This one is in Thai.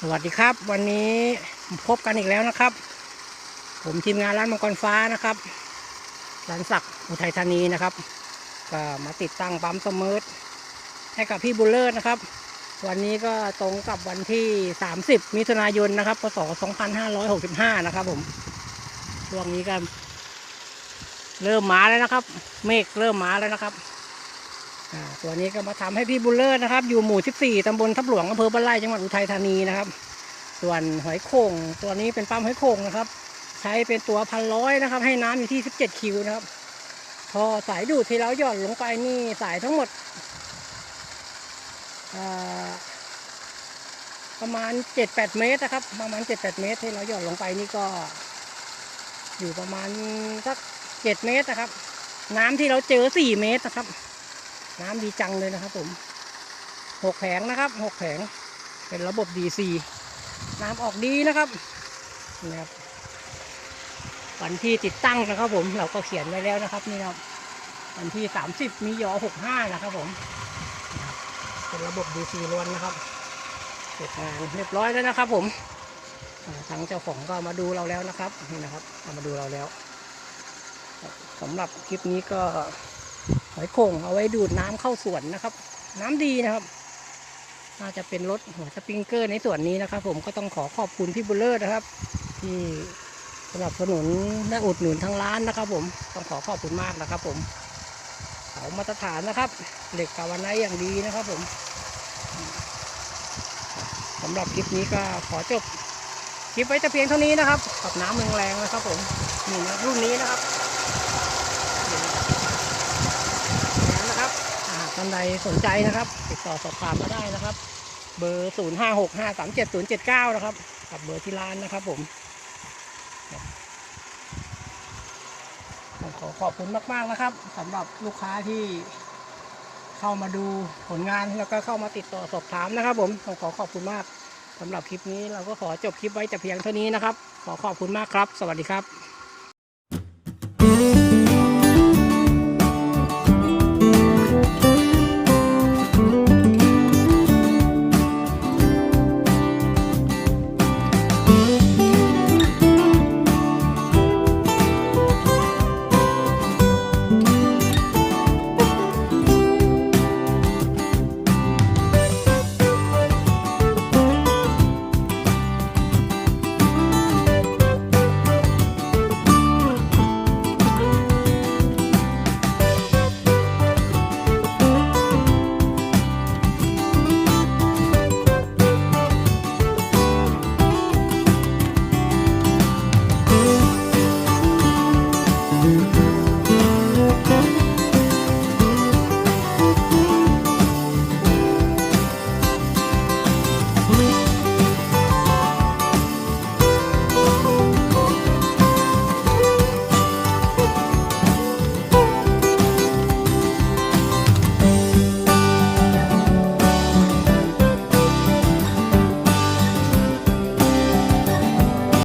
สวัสดีครับ วันนี้พบกันอีกแล้วนะครับ ผมทีมงานร้านมังกรฟ้านะครับร้านศักดิ์อุทัยธานีนะครับ ก็มาติดตั้งปั๊มสมิร์ทให้กับพี่บุลเลอร์นะครับ วันนี้ก็ตรงกับวันที่ 30 มิถุนายนนะครับพศ2565 นะครับ ผมช่วงนี้ก็เริ่มมาแล้วนะครับ เมฆเริ่มมาแล้วนะครับ ตัวนี้ก็มาทำให้พี่บุลเลอร์นะครับ อยู่หมู่ 14ตำบลทับหลวงอำเภอบ้านไร่จังหวัดอุทัยธานีนะครับ ส่วนหอยโข่งตัวนี้เป็นปั๊มหอยโข่งนะครับ ใช้เป็นตัวพันร้อยนะครับ ให้น้ำอยู่ที่ 17 คิวนะครับ พอสายดูดที่เราหย่อนลงไปนี่สายทั้งหมดประมาณ 7-8 เมตรนะครับ ประมาณ 7-8 เมตร ที่เราหย่อนลงไปนี่ก็อยู่ประมาณสัก 7 เมตรนะครับ น้ำที่เราเจอ 4 เมตรนะครับ น้ำดีจังเลยนะครับผมหกแผงนะครับหกแผง เป็นระบบ DC น้ำออกดีนะครับนะครับวันที่ติดตั้งนะครับผมเราก็เขียนไว้แล้วนะครับนี่ครับวันที่ 30 มียอ65 นะครับผม เป็นระบบ DC ล้วนนะครับเสร็จงานเรียบร้อยแล้วนะครับ ผมอ่าทางเจ้าของก็มาดูเราแล้วนะครับนี่นะครับมาดูเราแล้วสำหรับคลิปนี้ก็ หอยโข่งเอาไว้ดูดน้ำเข้าสวนนะครับ น้ำดีนะครับน่าจะเป็นรถหัวสปริงเกอร์ในส่วนนี้นะครับ ผมก็ต้องขอขอบคุณพี่บุลเลอร์นะครับ ที่สนับสนุนและอุดหนุนทั้งร้านนะครับ ผมต้องขอขอบคุณมากนะครับ ผมเขามาตรฐานนะครับ เหล็กกาวาไนอย่างดีนะครับผมสำหรับคลิปนี้ก็ขอจบคลิปไว้แต่เพียงเท่านี้นะครับกับน้ำแรงๆนะครับ ผมนี่นะรุ่นนี้นะครับ แล้วนะครับอ่านใดสนใจนะครับ ติดต่อสอบถามมาได้นะครับ เบอร์ 0 5 6 5 3 7 0 7 9 นะครับ กับเบอร์ที่ร้านนะครับผมขอขอบคุณมากๆนะครับสำหรับลูกค้าที่เข้ามาดูผลงานแล้วก็เข้ามาติดต่อสอบถามนะครับผมต้องขอขอบคุณมากสำหรับคลิปนี้เราก็ขอจบคลิปไว้แต่เพียงเท่านี้นะครับ ขอขอบคุณมากครับ สวัสดีครับ